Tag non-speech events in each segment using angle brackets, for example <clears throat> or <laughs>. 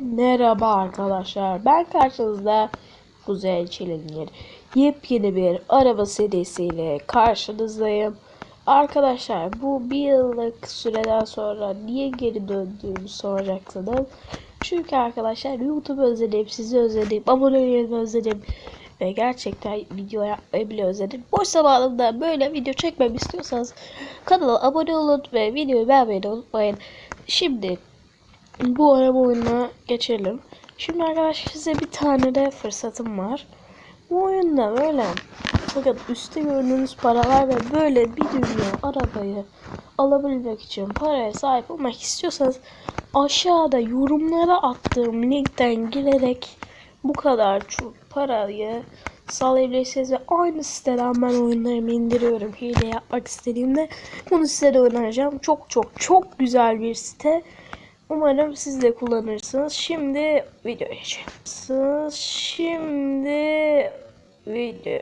Merhaba arkadaşlar. Ben karşınızda Kuzey Çilingir. Yepyeni bir araba serisiyle karşınızdayım. Arkadaşlar bu bir yıllık süreden sonra niye geri döndüğümü soracaksınız. Çünkü arkadaşlar YouTube özledim, sizi özledim, abone olmayı özledim. Ve gerçekten video yapmayı bile özledim. Boş zamanımda böyle video çekmemi istiyorsanız kanala abone olun ve videoyu beğenmeyi unutmayın. Şimdi bu araba oyununa geçelim. Şimdi arkadaşlar size bir tane de fırsatım var. Bu oyunda böyle fakat üstte gördüğünüz paralar ve böyle bir dünya arabayı alabilmek için paraya sahip olmak istiyorsanız aşağıda yorumlara attığım linkten girerek bu kadar çok parayı sağlayabilirsiniz ve aynı siteden ben oyunlarımı indiriyorum. Hile yapmak istediğimde bunu size de önereceğim. Çok çok çok güzel bir site. Umarım siz de kullanırsınız. Şimdi video geçelim. Şimdi video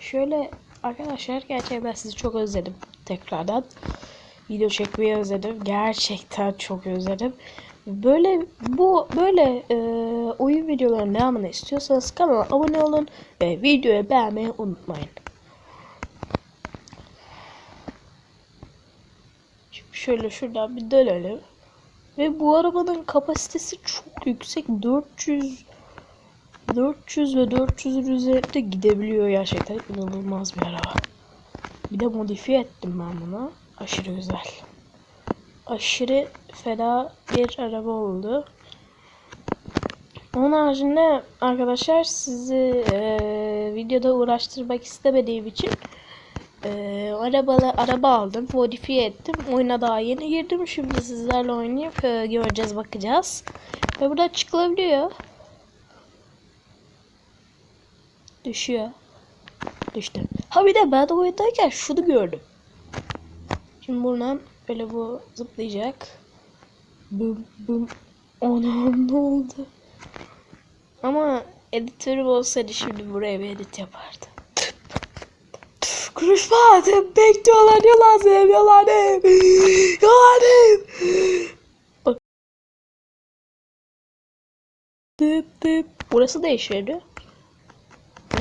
Şöyle arkadaşlar gerçekten sizi çok özledim tekrardan. Video çekmeyi özledim. Gerçekten çok özledim. Böyle bu böyle e, oyun videolarının devamını istiyorsanız kanala abone olun ve videoyu beğenmeyi unutmayın. Şimdi şöyle şuradan bir dönelim. Ve bu arabanın kapasitesi çok yüksek. 400 400 ve 400'ün üzerinde gidebiliyor gerçekten. inanılmaz bir araba. Bir de modifiye ettim ben bunu. Aşırı güzel. Aşırı fena bir araba oldu. Onun haricinde arkadaşlar sizi e, videoda uğraştırmak istemediğim için ee, arabalı araba aldım, modifiye ettim. Oyuna daha yeni girdim. Şimdi sizlerle oynayıp e, göreceğiz, bakacağız. Ve burada çıkılabiliyor. Düşüyor. Düştü. Ha bir de ben de oyundayken şunu gördüm. Şimdi buradan böyle bu zıplayacak. Bum bum. Anam ne oldu? Ama editörüm olsaydı şimdi buraya bir edit yapardı. Konuşmadım. Bekliyorlar yaladım yaladım. Yaladım. Bak. Dıp dıp. Burası değişiyordu.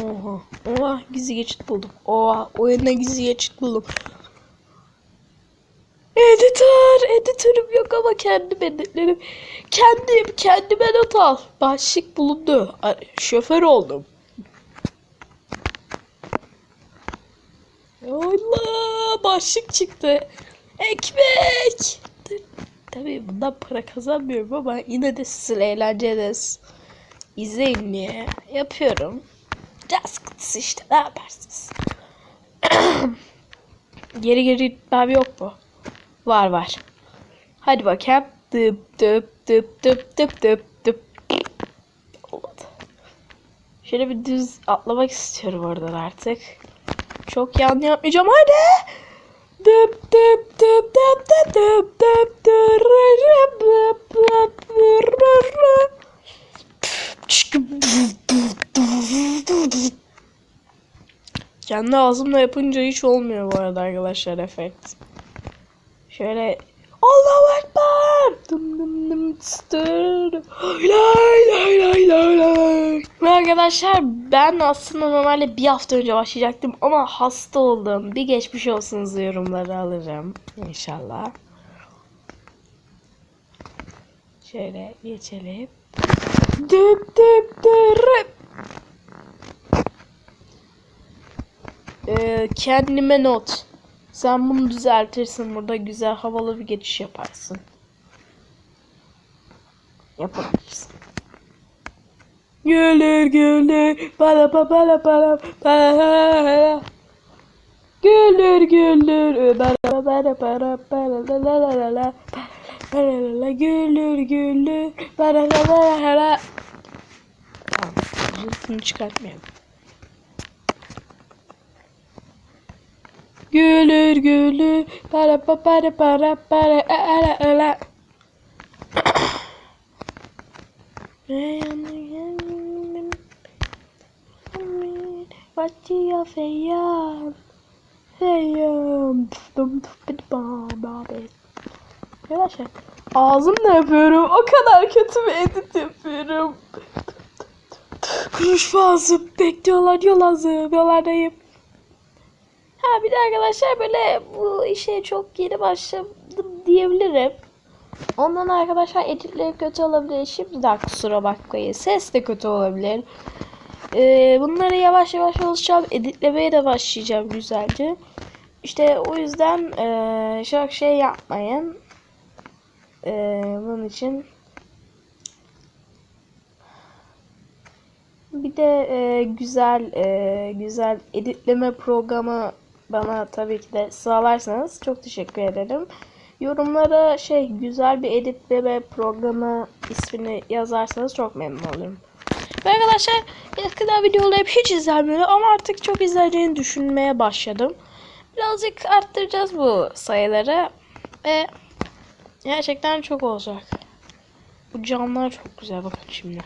Oha. Oha gizli geçit buldum. Oha oyunda gizli geçit buldum. Editör. Editörüm yok ama kendim editlerim. Kendim. Kendime not al. Başlık bulundu. Şoför oldum. Allah başlık çıktı. Ekmek. Tabii bundan para kazanmıyorum ama yine de sizle eğleneceğiz. İzleyin diye yapıyorum. Just işte ne yaparsınız? <clears throat> geri geri abi yok mu? Var var. Hadi bakayım. Dıp dıp dıp dıp dıp dıp dıp. Olmadı. Şöyle bir düz atlamak istiyorum oradan artık. Çok yan yapmayacağım hadi. Dıp dıp dıp dıp dıp dıp dıp dıp Kendi ağzımla yapınca hiç olmuyor bu arada arkadaşlar efekt. Şöyle Allahu Ekber. Dım arkadaşlar ben aslında normalde bir hafta önce başlayacaktım ama hasta oldum. Bir geçmiş olsunuz yorumları alırım inşallah. Şöyle geçelim. Dıp dıp dırıp. Ee, kendime not. Sen bunu düzeltirsin. Burada güzel havalı bir geçiş yaparsın. Yapabilirsin. Gelir gelir bala bala bala bala bala Gelir gelir bala bala bala bala la la la la la bala la la gelir gelir bala la bala la Tamam. Bunu çıkartmayalım. Gülür gülür para para para para para ala feyan dum dum bam bam Arkadaşlar ağzımla yapıyorum. O kadar kötü bir edit yapıyorum. Konuşma ağzım. Bekliyorlar yol ağzım. Yolardayım. Ha bir de arkadaşlar böyle bu işe çok yeni başladım diyebilirim. Ondan arkadaşlar editleri kötü olabilir. Şimdiden kusura bakmayın. Ses de kötü olabilir. Ee, bunları yavaş yavaş alışacağım. Editlemeye de başlayacağım güzelce. İşte o yüzden ee, çok şey yapmayın. Ee, bunun için bir de ee, güzel ee, güzel editleme programı bana tabii ki de sağlarsanız çok teşekkür ederim. Yorumlara şey güzel bir editleme programı ismini yazarsanız çok memnun olurum. Ve arkadaşlar eskiden videoları hiç izlenmiyordu ama artık çok izleneceğini düşünmeye başladım. Birazcık arttıracağız bu sayıları ve gerçekten çok olacak. Bu camlar çok güzel bakın şimdi.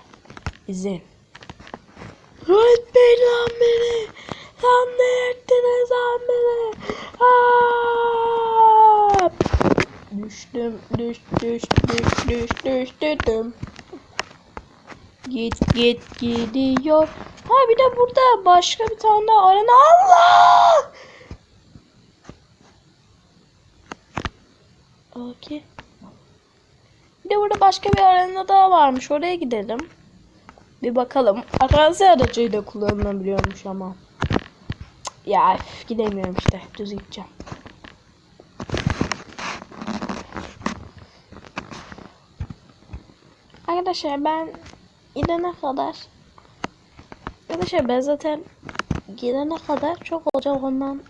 İzleyin. Öğretmeyin lan beni. Lan ne ettiniz lan beni. Aa! Düştüm, düş, düş, düş, düş, düş, düştüm. Git, git, gidiyor. Ha bir de burada başka bir tane daha arena. Allah! Okey. Bir de burada başka bir arena daha varmış. Oraya gidelim. Bir bakalım. Arazi aracıyı da kullanılabiliyormuş ama. Ya üf, gidemiyorum işte. Düz gideceğim. Arkadaşlar ben gidene kadar Arkadaşlar ben zaten gidene kadar çok olacak ondan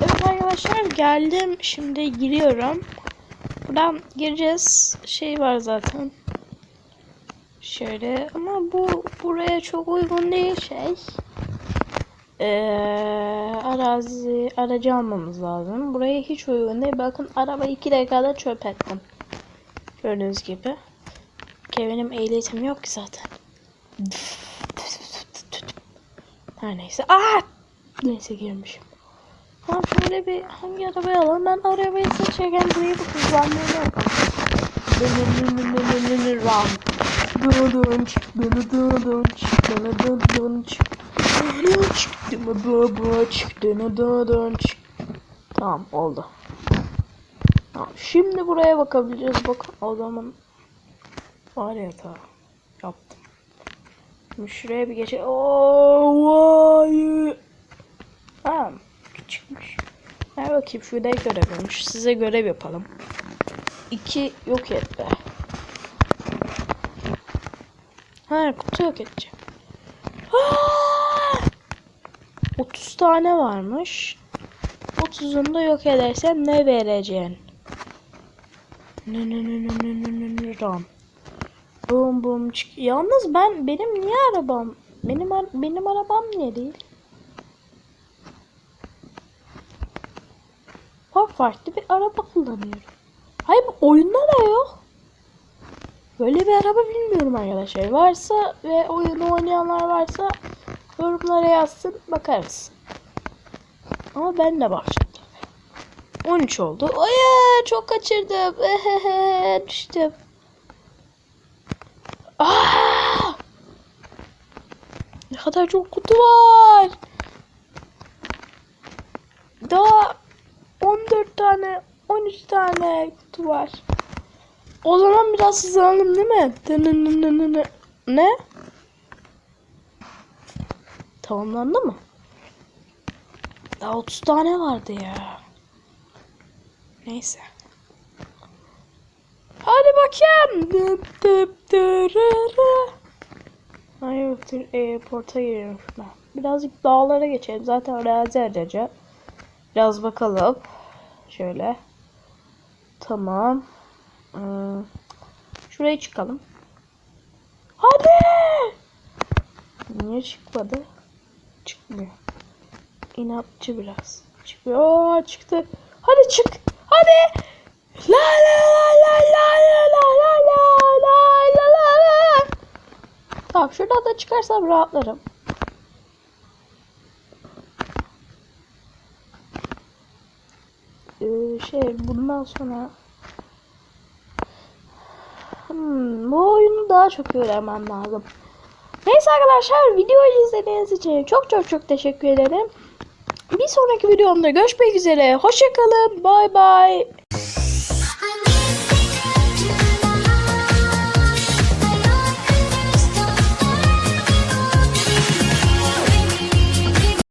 Evet arkadaşlar geldim şimdi giriyorum Buradan gireceğiz şey var zaten Şöyle ama bu buraya çok uygun değil şey ee, arazi aracı almamız lazım. Buraya hiç uygun değil. Bakın araba 2 dakikada çöp ettim. Gördüğünüz gibi. Ki benim ehliyetim yok ki zaten. Her neyse. Aa! Neyse girmişim. Tamam şöyle bir hangi arabayı alalım? Ben arabayı seçerken burayı bir hızlandırma yapalım. Ram. Dönç, dönç, dönç, dönç, dönç. Tamam oldu. Şimdi buraya bakabiliriz. Bakın o zaman var ya ta yaptım. Şimdi şuraya bir geçelim. Oo, vay. Tamam. Küçükmüş. Ver bakayım şurada görev olmuş. Size görev yapalım. İki yok et. Ha kutu yok edeceğim. Aa! 30 tane varmış. 30'unu da yok edersem ne vereceksin? Ne ne ne ne ne ne ne ne ram. Bum bum çık. Yalnız ben benim niye arabam? Benim benim arabam niye değil? Bak farklı bir araba kullanıyorum. Hayır bu oyunda da yok. Böyle bir araba bilmiyorum arkadaşlar. Varsa ve oyunu oynayanlar varsa yorumlara yazsın bakarız. Ama ben de bakacağım. 13 oldu. Ay çok kaçırdım. <laughs> Düştüm. Aa! Ne kadar çok kutu var. Daha 14 tane 13 tane kutu var. O zaman biraz hızlanalım değil mi? Ne? Tamamlandı mı? Daha 30 tane vardı ya. Neyse. Hadi bakayım. Hayır, e, porta giriyorum. Birazcık dağlara geçelim. Zaten arazi aracı. Biraz bakalım. Şöyle. Tamam. Hmm. Şuraya çıkalım. Hadi! Niye çıkmadı? Çıkmıyor. İnatçı biraz. Çıkıyor. Aa, çıktı. Hadi çık. Hadi. La la la la la la la la la la la la. Tamam şuradan da çıkarsam rahatlarım. Ee, şey bundan sonra Hmm, bu oyunu daha çok öğrenmem lazım. Neyse arkadaşlar videoyu izlediğiniz için çok çok çok teşekkür ederim. Bir sonraki videomda görüşmek üzere. Hoşçakalın. Bay bay.